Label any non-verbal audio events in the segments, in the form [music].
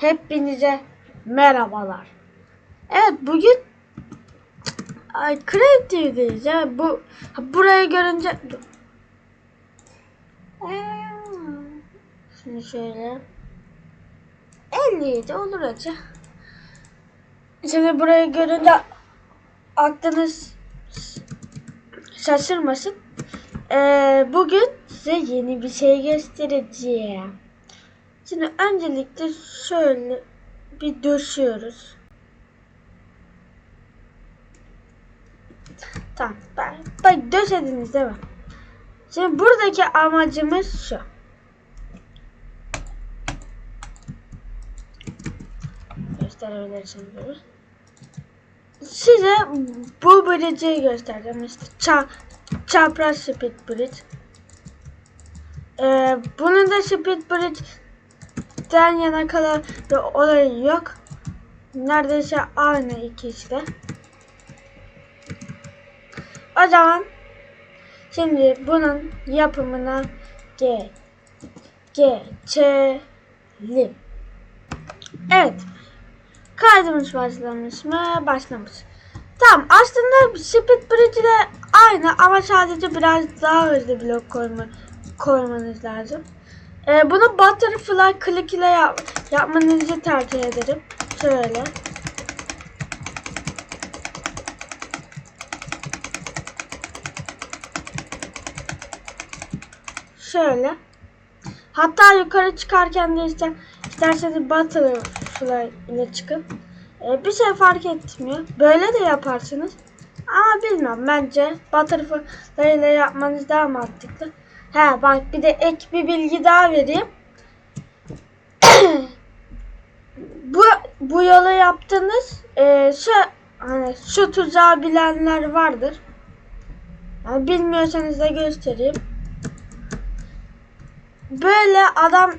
Hepinize merhabalar. Evet bugün Ay Creative'deyiz ya. Bu ha, burayı görünce Şimdi şöyle 57 olur acı. Şimdi burayı görünce aklınız şaşırmasın. Ee, bugün size yeni bir şey göstereceğim. Şimdi öncelikle şöyle bir döşüyoruz. Tamam. Bak, bak döşediniz değil mi? Şimdi buradaki amacımız şu. Gösterebilirsiniz böyle. Size bu bridge'i göstereceğim. İşte ça çapraz speed bridge. Ee, bunun da speed bridge'den yana kadar bir olayı yok. Neredeyse aynı ikisi de. O zaman şimdi bunun yapımına ge geçelim. Evet. Kaydımız başlamış mı? Başlamış. Tamam aslında Speed Bridge de aynı ama sadece biraz daha hızlı blok koyma, koymanız lazım. Ee, bunu Butterfly Click ile yap, yapmanızı tercih ederim. Şöyle. Şöyle. Hatta yukarı çıkarken de işte isterseniz Butterfly ile çıkın. Ee, bir şey fark etmiyor. Böyle de yaparsınız. Ama bilmem bence Butterfly ile yapmanız daha mantıklı. He bak bir de ek bir bilgi daha vereyim. [coughs] bu bu yolu yaptığınız e, şu hani şu tuzağı bilenler vardır. Yani bilmiyorsanız da göstereyim. Böyle adam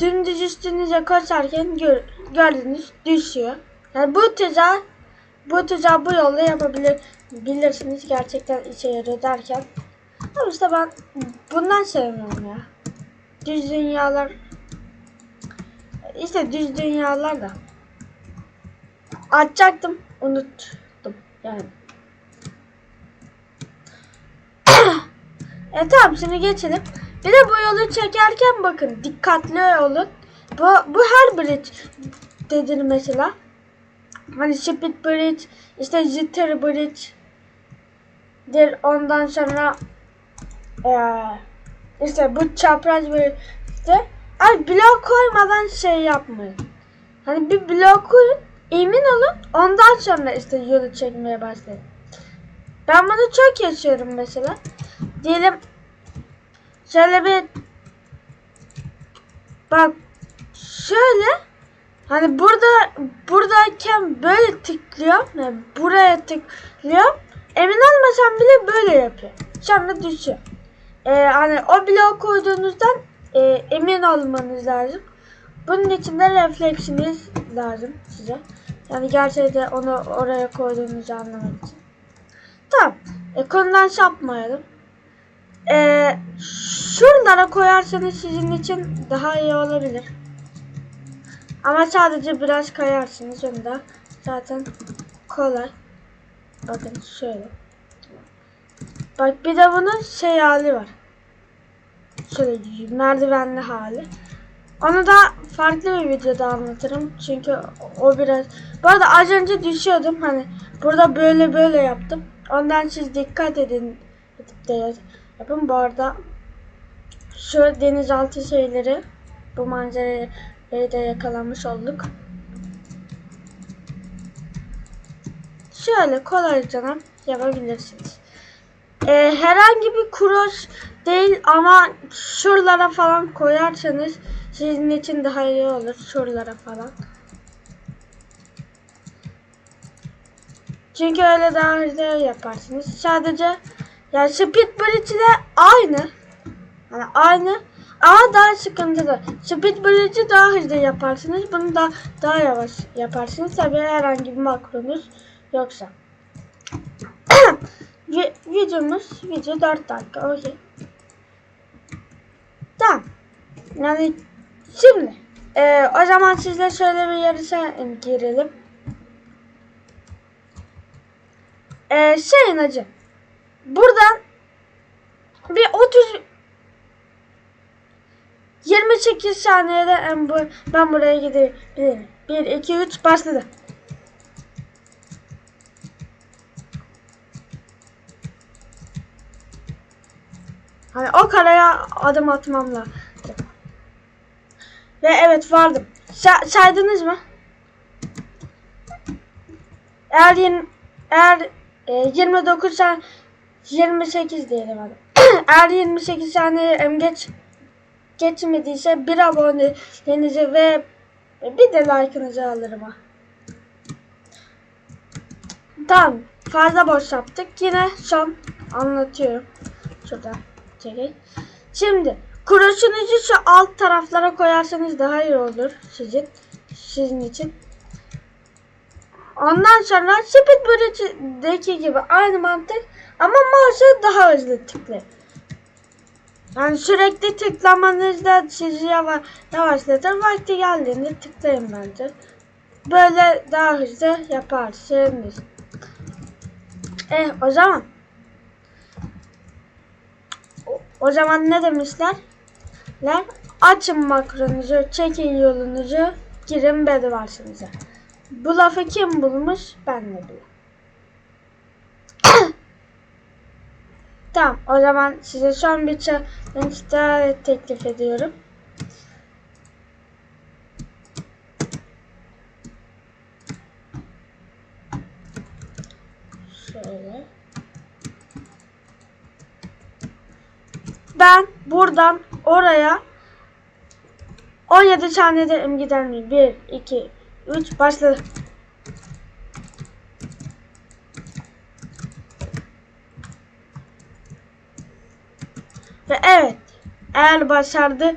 dümdüz üstünüze koşarken gör, gördünüz düşüyor. Yani bu tuzağı bu tuzağı bu yolla yapabilir bilirsiniz gerçekten işe yarıyor derken. Ama işte ben bundan sevmiyorum ya. Düz dünyalar işte düz dünyalar da açacaktım unuttum yani. [coughs] e tamam şimdi geçelim. Bir de bu yolu çekerken bakın dikkatli olun. Bu, bu her bridge dedir mesela. Hani speed bridge, işte jitter bridge der ondan sonra eee işte bu çapraz bridge'de ay blok koymadan şey yapmayın. Hani bir blok koyun, emin olun ondan sonra işte yolu çekmeye başlayın. Ben bunu çok yaşıyorum mesela. Diyelim şöyle bir bak şöyle hani burada buradayken böyle tıklıyorum yani buraya tıklıyorum emin olmasam bile böyle yapıyor sonra düşüyor ee, hani o bloğu koyduğunuzdan e, emin olmanız lazım bunun için de refleksiniz lazım size yani gerçekten onu oraya koyduğunuzu anlamak için tamam e, konudan sapmayalım ee, şuralara koyarsanız sizin için daha iyi olabilir. Ama sadece biraz kayarsınız. Onu da zaten kolay. Bakın şöyle. Bak bir de bunun şey hali var. Şöyle merdivenli hali. Onu da farklı bir videoda anlatırım. Çünkü o biraz... Bu arada az önce düşüyordum. Hani burada böyle böyle yaptım. Ondan siz dikkat edin. Yapın. Bu arada şu denizaltı şeyleri bu manzarayı da yakalamış olduk. Şöyle kolayca yapabilirsiniz. Ee, herhangi bir cross değil ama şuralara falan koyarsanız sizin için daha iyi olur. Şuralara falan. Çünkü öyle daha hızlı yaparsınız. Sadece yani Speed Bridge ile aynı. Yani aynı ama daha sıkıntılı. Speed Bridge'i daha hızlı yaparsınız. Bunu da daha yavaş yaparsınız. Tabi herhangi bir makronuz yoksa. [clears throat] [laughs] Videomuz video 4 dakika. Okey. Tamam. Yani şimdi Ee, o zaman sizle şöyle bir yarışa girelim. Ee, şeyin acı. Buradan bir 30 28 saniyede ben buraya gidebilirim. 1 2 3 başladı. Hani o karaya adım atmam lazım. Ve evet vardım. Sa- saydınız mı? Eğer eğer e, 29 san 28 diyelim hadi. [clears throat] eğer 28 saniye em geç geçmediyse bir aboneliğinizi ve bir de like'ınızı alırım ha. Tamam. Fazla boş yaptık. Yine son anlatıyorum. Şuradan çekeyim. Şimdi kuruşunuzu şu alt taraflara koyarsanız daha iyi olur sizin sizin için. Ondan sonra Speed Bridge'deki gibi aynı mantık ama mouse'u daha hızlı tıklayın. Yani sürekli tıklamanız da sizi yavaş, yavaşlatır. Vakti geldiğinde tıklayın bence. Böyle daha hızlı yaparsınız. Eh o zaman. O, zaman ne demişler? Ler, açın makronuzu, çekin yolunuzu, girin bedvarsınıza. Bu lafı kim bulmuş? Ben de biliyorum. [coughs] Tamam o zaman size son bir challenge daha teklif ediyorum. Şöyle. Ben buradan oraya 17 saniyede em gider miyim? 1, 2, 3 başladı. Ve evet eğer başardı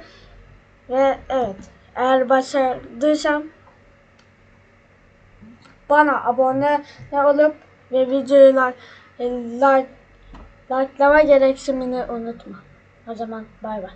ve evet eğer başardıysam bana abone olup ve videoyu like, like, likelama gereksinimini unutma. O zaman bay bay.